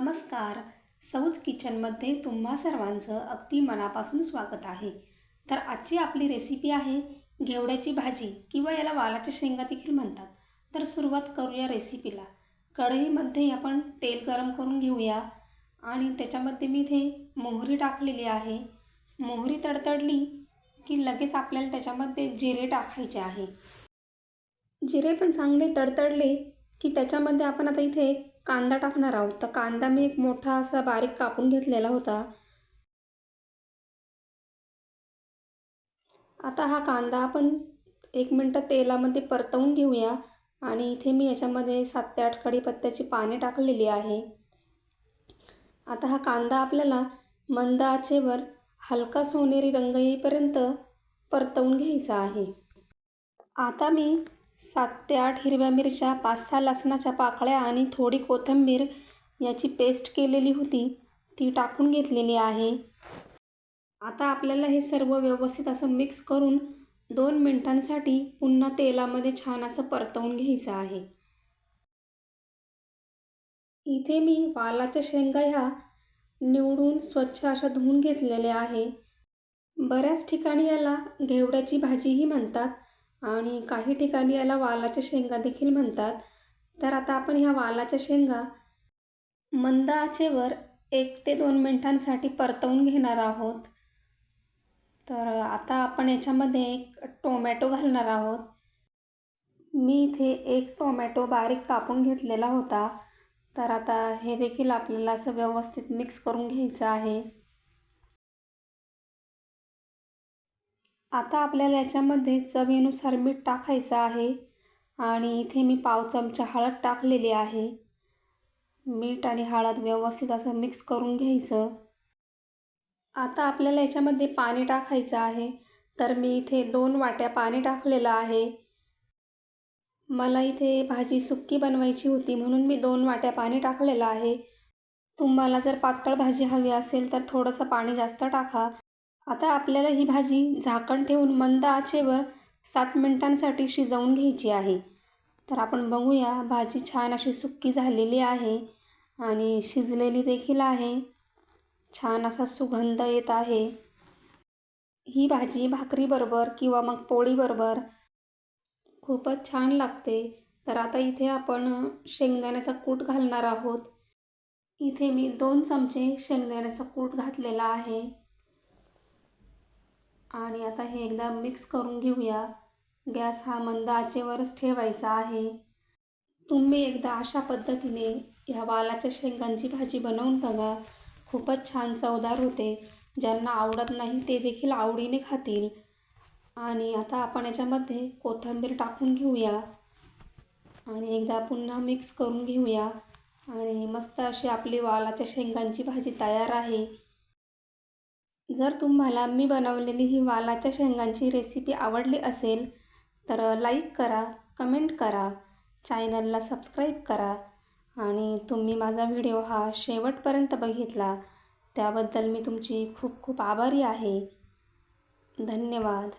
नमस्कार. सौज किचनमध्ये तुम्हा सर्वांचं अगदी मनापासून स्वागत आहे. तर आजची आपली रेसिपी आहे घेवड्याची भाजी किंवा याला वालाच्या शेंगा देखील म्हणतात. तर सुरुवात करूया रेसिपीला कढईमध्ये आपण तेल गरम करून घेऊया आणि त्याच्यामध्ये मी इथे मोहरी टाकलेली आहे. मोहरी तडतडली की लगेच आपल्याला त्याच्यामध्ये जिरे टाकायचे आहे. जिरे पण चांगले तडतडले की त्याच्यामध्ये आपण आता इथे कांदा टाकणार आहोत. तर कांदा मी एक मोठा असा बारीक कापून घेतलेला होता. आता हा कांदा आपण एक मिनटं तेलामध्ये परतवून घेऊया. आणि इथे मी याच्यामध्ये सात ते आठ कढीपत्त्याची पाने टाकलेली आहे. आता हा कांदा आपल्याला मंद आचेवर हलका सोनेरी रंग येईपर्यंत परतवून घ्यायचा आहे. आता मी सात ते आठ हिरव्या मिरच्या पाच सहा लसणाच्या पाकळ्या आणि थोडी कोथिंबीर याची पेस्ट केलेली होती. ती टाकून घेतलेली आहे. आता आपल्याला हे सर्व व्यवस्थित असं मिक्स करून दोन मिनटांसाठी पुन्हा तेलामध्ये छान असं परतवून घ्यायचं आहे. इथे मी वालाच्या शेंगा ह्या निवडून स्वच्छ अशा धुवून घेतलेल्या आहे. बऱ्याच ठिकाणी याला घेवड्याची भाजीही म्हणतात. आणि काही ठिकाणी याला वालाच्या शेंगा देखील म्हणतात. तर आता आपण ह्या वालाच्या शेंगा मंद आचेवर एक ते दोन मिनटांसाठी परतवून घेणार आहोत. तर आता आपण याच्यामध्ये एक टोमॅटो घालणार आहोत. मी इथे एक टोमॅटो बारीक कापून घेतलेला होता. तर आता हे देखील आपल्याला असं व्यवस्थित मिक्स करून घ्यायचं आहे. आता आपल्याला याच्यामध्ये चवीनुसार मीठ टाकायचं आहे आणि इथे मी पाव चमचा हळद टाकलेली आहे. मीठ आणि हळद व्यवस्थित असं मिक्स करून घ्यायचं. आता आपल्याला याच्यामध्ये पाणी टाकायचं आहे. तर मी इथे दोन वाट्या पाणी टाकलेलं आहे. मला इथे भाजी सुक्की बनवायची होती म्हणून मी दोन वाट्या पाणी टाकलेलं आहे. तुम्हाला जर पातळ भाजी हवी असेल तर थोडंसं पाणी जास्त टाका. आता आपल्याला ही भाजी झाकण ठेवून मंद आचेवर सात मिनटांसाठी शिजवून घ्यायची आहे. तर आपण बघूया भाजी छान अशी सुक्की झालेली आहे आणि शिजलेली देखील आहे. छान असा सुगंध येत आहे. ही भाजी भाकरीबरोबर किंवा मग पोळीबरोबर खूपच छान लागते. तर आता इथे आपण शेंगदाण्याचा कूट घालणार आहोत. इथे मी दोन चमचे शेंगदाण्याचा कूट घातलेला आहे. आणि आता हे एकदा मिक्स करून घेऊया. गॅस हा मंद आचेवरच ठेवायचा आहे. तुम्ही एकदा अशा पद्धतीने ह्या वालाच्या शेंगांची भाजी बनवून बघा. खूपच छान चवदार होते. ज्यांना आवडत नाही ते देखील आवडीने खातील. आणि आता आपण याच्यामध्ये कोथिंबीर टाकून घेऊया. आणि एकदा पुन्हा मिक्स करून घेऊया. आणि मस्त अशी आपली वालाच्या शेंगांची भाजी तयार आहे. जर तुम्हाला मी बनवलेली ही वालाच्या शेंगांची रेसिपी आवडली असेल तर लाईक करा कमेंट करा चॅनलला सबस्क्राईब करा आणि तुम्ही माझा व्हिडिओ हा शेवटपर्यंत बघितला त्याबद्दल मी तुमची खूप खूप आभारी आहे. धन्यवाद.